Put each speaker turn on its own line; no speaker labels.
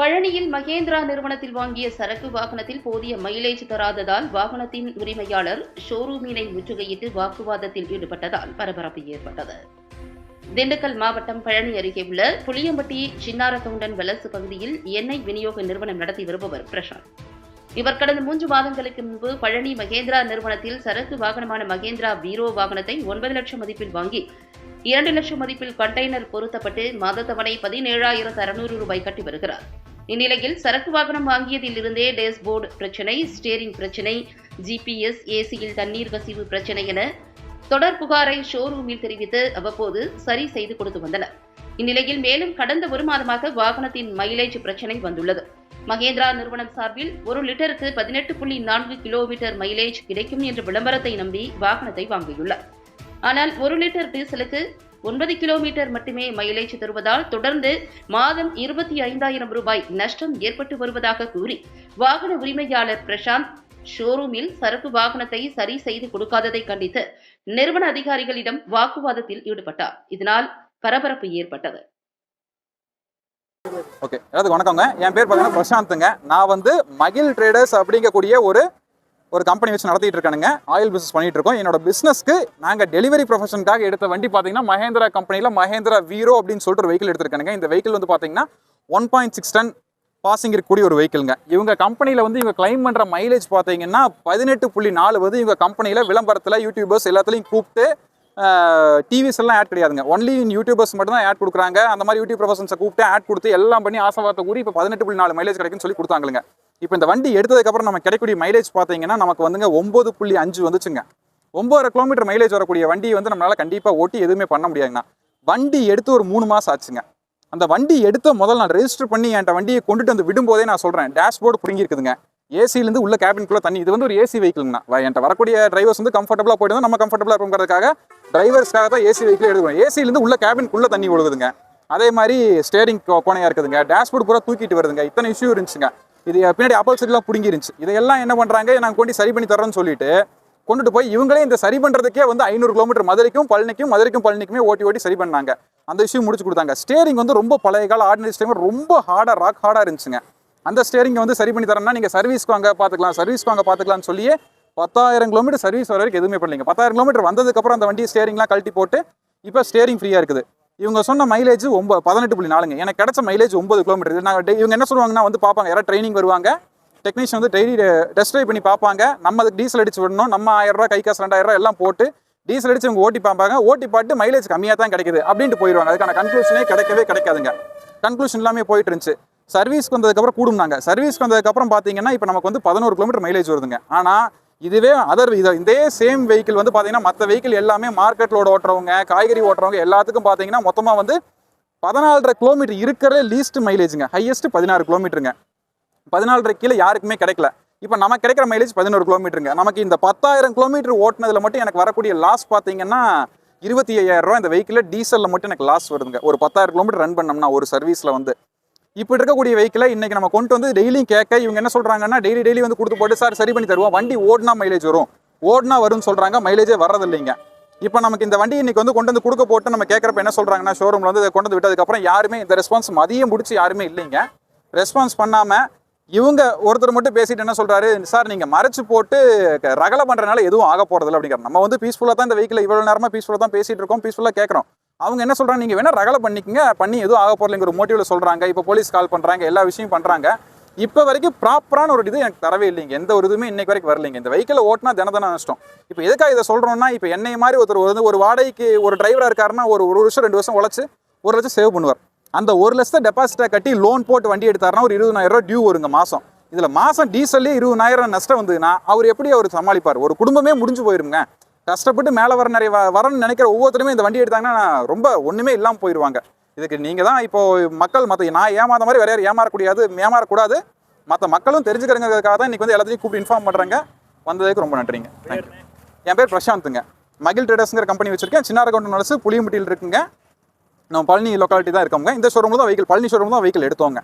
பழனியில் மகேந்திரா நிறுவனத்தில் வாங்கிய சரக்கு வாகனத்தில் போதிய மைலேஜ் தராததால் வாகனத்தின் உரிமையாளர் ஷோரூமினை முற்றுகையிட்டு வாக்குவாதத்தில் ஈடுபட்டதால் பரபரப்பு ஏற்பட்டது. திண்டுக்கல் மாவட்டம் பழனி அருகே உள்ள புளியம்பட்டி சின்னாரத்தவுண்டன் வலசு பகுதியில் எண்ணெய் விநியோக நிறுவனம் நடத்தி வருபவர் பிரசாந்த். இவர் கடந்த மூன்று மாதங்களுக்கு முன்பு பழனி மகேந்திரா நிறுவனத்தில் சரக்கு வாகனமான மகேந்திரா வீரோ வாகனத்தை ஒன்பது லட்சம் மதிப்பில் வாங்கி இரண்டு லட்சம் மதிப்பில் கண்டெய்னர் பொருத்தப்பட்டு மாதத்தவணை பதினேழாயிரத்து அறுநூறு ரூபாய் கட்டி வருகிறார். இந்நிலையில் சரக்கு வாகனம் வாங்கியதில் இருந்தே டேஷ்போர்டு பிரச்சினை ஸ்டேரிங் பிரச்சினை ஜிபிஎஸ் ஏசியில் தண்ணீர் கசிவு பிரச்சினை என தொடர் புகாரை ஷோரூமில் தெரிவித்து அவ்வப்போது சரி செய்து கொடுத்து வந்தனர். இந்நிலையில் மேலும் கடந்த ஒரு மாதமாக வாகனத்தின் மைலேஜ் பிரச்சினை வந்துள்ளது. மகேந்திரா நிறுவனம் சார்பில் ஒரு லிட்டருக்கு பதினெட்டு புள்ளி நான்கு கிலோமீட்டர் மைலேஜ் கிடைக்கும் என்ற விளம்பரத்தை நம்பி வாகனத்தை வாங்கியுள்ளார். ஆனால் ஒரு லிட்டர் டீசலுக்கு ஒன்பது கிலோமீட்டர் மட்டுமே மைலேஜ் தருவதால் தொடர்ந்து மாதம் இருபத்தி ஐந்தாயிரம் ரூபாய் நஷ்டம் ஏற்பட்டு வருவதாக கூறி வாகன உரிமையாளர் பிரசாந்த் ஷோரூமில் சரக்கு வாகனத்தை சரி செய்து கொடுக்காததை கண்டித்து நிறுவன அதிகாரிகளிடம் வாக்குவாதத்தில் ஈடுபட்டார். இதனால் பரபரப்பு ஏற்பட்டது.
ஓகே எல்லாத்துக்கும் வணக்கங்க. என் பேர் பார்த்தீங்கன்னா பிரசாந்த்ங்க நான் வந்து மகிழ் ட்ரேடர்ஸ் அப்படிங்கக்கூடிய ஒரு ஒரு கம்பெனி வச்சு நடத்திட்டு இருக்கானுங்க. ஆயில் பிஸ்னஸ் பண்ணிட்டு இருக்கோம். என்னோட பிஸ்னஸ்க்கு நாங்கள் டெலிவரி ப்ரொஃபஷனுக்காக எடுத்த வண்டி பார்த்தீங்கன்னா மஹேந்திரா கம்பெனியில் மஹேந்திரா வீரோ அப்படின்னு சொல்லிட்டு ஒரு வெஹிக்கிள் எடுத்திருக்கானுங்க. இந்த வெஹிக்கிள் வந்து பார்த்தீங்கன்னா one point six ton passing இருக்கக்கூடிய ஒரு வெஹிக்கிள்ங்க இவங்க கம்பெனியில் வந்து இவங்க கிளைம் பண்ணுற மைலேஜ் பார்த்தீங்கன்னா பதினெட்டு புள்ளி நாலு வந்து இவங்க கம்பெனியில் விளம்பரத்தில் யூடியூபர்ஸ் எல்லாத்துலேயும் கூப்பிட்டு டிவிஸ் எல்லாம் ஆட் கிடையாதுங்க. ஒன்லி யூடியூபர்ஸ் மட்டும் தான் ஆட் கொடுக்குறாங்க. அந்த மாதிரி யூடியூப் ப்ரொஃபஷன்ஸை கூப்பிட்டு ஆட் கொடுத்து எல்லாம் பண்ணி ஆசைவார்த்தை கூறி இப்போ பதினெட்டு புள்ளி நாலு மைலேஜ் கிடைக்குன்னு சொல்லி கொடுத்தாங்களுங்க. இப்போ இந்த வண்டி எடுத்ததுக்கப்புறம் நம்ம கிடைக்கக்கூடிய மைலேஜ் பார்த்தீங்கன்னா நமக்கு வந்துங்க ஒம்பது புள்ளி அஞ்சு வந்துச்சுங்க. ஒம்பதரை கிலோமீட்டர் மைலேஜ் வரக்கூடிய வண்டி வந்து நம்மளால் கண்டிப்பாக ஓட்டி எதுவுமே பண்ண முடியாதுங்கண்ணா வண்டி எடுத்து ஒரு மூணு மாதம் ஆச்சுங்க. அந்த வண்டி எடுத்த முதல் நான் ரெஜிஸ்டர் பண்ணி என்கிட்ட வண்டியை கொண்டுட்டு வந்து விடும்போதே நான் சொல்கிறேன் டேஷ்போர்டு பிடுங்கிருக்குதுங்க ஏசிலேருந்து உள்ள கேபின்குள்ளே தண்ணி இது வந்து ஒரு ஏசி வெஹிக்கிள்ங்கண்ணா என்கிட்ட வரக்கூடிய டிரைவர்ஸ் வந்து கம்ஃபர்டபுளாக போயிட்டு நம்ம கம்ஃபர்டபுளாக இருக்குங்கிறதுக்காக டிரைவர்ஸ்க்காக தான் ஏசி வெஹிக்கிள் எடுக்கணும் ஏசிலேருந்து உள்ள கேபின்குள்ளே தண்ணி ஒழுகுதுங்க அதே மாதிரி ஸ்டேரிங் கோணையாக இருக்குதுங்க. டேஷ்போர்டு பூரா தூக்கிட்டு வருதுங்க. இத்தனை இஷ்யூ இருந்துச்சுங்க. இது பின்னாடி அப்பல்சரிலாம் பிடுங்கி இருந்துச்சு இதையெல்லாம் என்ன பண்ணுறாங்க நாங்கள் கொண்டு சரி பண்ணி தரோன்னு சொல்லிட்டு கொண்டுட்டு போய் இவங்களே இந்த சரி பண்ணுறதுக்கே வந்து ஐநூறு கிலோமீட்டர் மதுரைக்கும் பழனிக்கும் மதுரைக்கும் பழனிக்குமே ஓட்டி ஓட்டி சரி பண்ணாங்க. அந்த இஷ்யூ முடிச்சு கொடுத்தாங்க. ஸ்டேரிங் வந்து ரொம்ப பழைய கால ஆர்டினரி ஸ்டேரிங் ரொம்ப ஹார்டாக ராக் ஹார்டாக இருந்துச்சுங்க. அந்த ஸ்டேரிங்கை வந்து சரி பண்ணி தரேன்னா நீங்கள் சர்வீஸ்க்கு வாங்க பார்த்துக்கலாம் சர்வீஸ்க்கு வாங்க பார்த்துக்கலாம்னு சொல்லியே பத்தாயிரம் கிலோமீட்டர் சர்வீஸ் வர வரைக்கும் எதுவுமே பண்ணலைங்க. பத்தாயிரம் கிலோமீட்டர் வந்ததுக்கப்புறம் அந்த வண்டி ஸ்டேரிங்லாம் கழட்டி போட்டு இப்போ ஸ்டேரிங் ஃப்ரீயாக இருக்குது. இவங்க சொன்ன மைலேஜ் ஒம்பது பதினெட்டு புள்ளி நாலுங்க. எனக்கு கிடைச்ச மைலேஜ் ஒம்பது கிலோமீட்டர் நாங்கள் இவங்க என்ன சொல்லுவாங்கன்னா வந்து பார்ப்பாங்க யாராவது ட்ரைனிங் வருவாங்க டெக்னீஷியன் வந்து டெய்லி டெஸ்ட் ட்ரைவ் பண்ணி பார்ப்பாங்க நம்ம அதுக்கு டீசல் அடிச்சு விடணும் நம்ம ஆயிரம் கை காசு ரெண்டாயிரம் எல்லாம் போட்டு டீசல் அடிச்சு இவங்க ஓட்டி பார்ப்பாங்க ஓட்டி பாட்டு மைலேஜ் கம்மியாக தான் கிடைக்குது அப்படின்ட்டு போயிடுவாங்க. அதுக்கான கன்க்ளூஷனே கிடைக்கவே கிடைக்காதுங்க. கன்க்ளூஷன் எல்லாமே போயிட்டு இருந்துச்சு. சர்வீஸ்க்கு வந்ததுக்கப்புறம் கூடும்னாங்க. சர்வீஸ்க்கு வந்ததுக்கப்புறம் பார்த்தீங்கன்னா இப்போ நமக்கு வந்து பதினோரு கிலோமீட்டர் மைலேஜ் வருதுங்க. ஆனால் இதுவே அதர் இதை இதே சேம் வெஹிக்கிள் வந்து பார்த்தீங்கன்னா மற்ற வெஹிக்கிள் எல்லாமே மார்க்கெட்லோட ஓட்டுறவங்க காய்கறி ஓட்டுறவங்க எல்லாத்துக்கும் பார்த்தீங்கன்னா மொத்தமாக வந்து பதினாலரை கிலோமீட்டர் இருக்கிறதே லீஸ்ட் மைலேஜுங்க ஹையஸ்ட் பதினாறு கிலோமீட்டருங்க பதினாலரை கீழே யாருக்குமே கிடைக்கல. இப்போ நமக்கு கிடைக்கிற மைலேஜ் பதினோரு கிலோமீட்டருங்க நமக்கு இந்த பத்தாயிரம் கிலோமீட்டர் ஓட்டினதில் மட்டும் எனக்கு வரக்கூடிய லாஸ் பார்த்தீங்கன்னா இருபத்தி ஐயாயிரம் ரூபா இந்த வெஹிக்கிளில் டீசலில் மட்டும் எனக்கு லாஸ் வருதுங்க. ஒரு பத்தாயிரம் கிலோமீட்டர் ரன் பண்ணோம்னா ஒரு சர்வீஸில் வந்து. இப்போ இருக்கக்கூடிய வெஹிக்கிளை இன்றைக்கி நம்ம கொண்டு வந்து டெய்லியும் கேட்க இவங்க என்ன சொல்கிறாங்கன்னா டெய்லி டெய்லி வந்து கொடுத்து போட்டு சார் சரி பண்ணி தருவோம். வண்டி ஓடினா மைலேஜ் வரும். ஓடினா வரும்னு சொல்கிறாங்க மைலேஜே வர்றதில்லைங்க. இப்போ நமக்கு இந்த வண்டி இன்னைக்கு வந்து கொண்டு வந்து கொடுக்க போட்டு நம்ம கேட்குறப்ப என்ன சொல்கிறாங்கன்னா ஷோரூமில் வந்து இதை கொண்டு வந்து விட்டதுக்கப்புறம் யாருமே இந்த ரெஸ்பான்ஸ் மதியம் முடிச்சு யாருமே இல்லைங்க. ரெஸ்பான்ஸ் பண்ணாமல் இவங்க ஒருத்தர் மட்டும் பேசிட்டு என்ன சொல்கிறாரு சார் நீங்கள் மறைச்சு போட்டு க- ரகலை பண்ணுறதுனால எதுவும் ஆக போகிறதில்ல அப்படிங்கிற நம்ம வந்து பீஸ்ஃபுல்லாக தான் இந்த வெஹிக்கில் இவ்வளோ நேரமாக பீஸ்ஃபுல்லாக தான் பேசிகிட்டு இருக்கோம் பீஸ்ஃபுல்லாக கேட்குறோம். அவங்க என்ன சொல்கிறாங்க நீங்கள் வேணால் ரகலை பண்ணிக்கங்க. பண்ணி எதுவும் ஆக போறதுங்கிற மோட்டிவில் சொல்கிறாங்க இப்போ போலீஸ் கால் பண்ணுறாங்க எல்லா விஷயம் பண்ணுறாங்க இப்போ வரைக்கும் ப்ராப்பரான ஒரு இது எனக்கு தரவே இல்லைங்க. எந்த ஒரு இதுவுமே இன்னைக்கு வரைக்கும் வரலைங்க. இந்த வெஹிக்கிளை ஓட்டினா தினதன நஷ்டம் இப்போ எதுக்காக இதை சொல்கிறோன்னா இப்போ என்னை மாதிரி ஒருத்தர் வந்து ஒரு வாடகைக்கு ஒரு டிரைவராக இருக்காருன்னா ஒரு ஒரு வருஷம் ரெண்டு வருஷம் உழைச்சி ஒரு லட்சம் சேவ் பண்ணுவார். அந்த ஒரு லட்சத்தை டெபாசிட்டை கட்டி லோன் போட்டு வண்டி எடுத்தாருன்னா ஒரு இருபதாயிரம் ரூபா டியூ வருங்க மாதம் இதில் மாதம் டீசல்லே இருபதாயிரம் நஷ்டம் வந்ததுன்னா அவர் எப்படி அவர் சமாளிப்பார்? ஒரு குடும்பமே முடிஞ்சு போயிருங்க. கஷ்டப்பட்டு மேலே வர நிறைய வரணும்னு நினைக்கிற ஒவ்வொருத்தருமே இந்த வண்டி எடுத்தாங்கன்னா ரொம்ப ஒன்றுமே இல்லாமல் போயிடுவாங்க இதுக்கு நீங்கள் தான் இப்போது மக்கள் மற்ற நான் ஏமாத மாதிரி வேற யாரும் ஏமாறக்கூடாது ஏமாறக்கூடாது. மற்ற மக்களும் தெரிஞ்சுக்கிறங்கிறதுக்காக தான் இன்னைக்கு வந்து எல்லாத்தையும் கூப்பிட்டு இன்ஃபார்ம் பண்ணுறாங்க வந்ததுக்கு ரொம்ப நன்றிங்க. தேங்க்யூ என் பேர் பிரசாந்த்ங்க. மகிழ் ட்ரேடர்ஸ்ங்கிற கம்பெனி வச்சிருக்கேன். சின்னாரகவுண்டன் வலசு புளியம்பட்டியில் இருக்குங்க. நம்ம பழனி லொக்காலிட்டி தான் இருக்கோங்க இந்த ஷோரூமில் தான் வெஹிக்கிள் பழனி ஷோரூம் தான் வெஹிக்கிள் எடுத்தோங்க.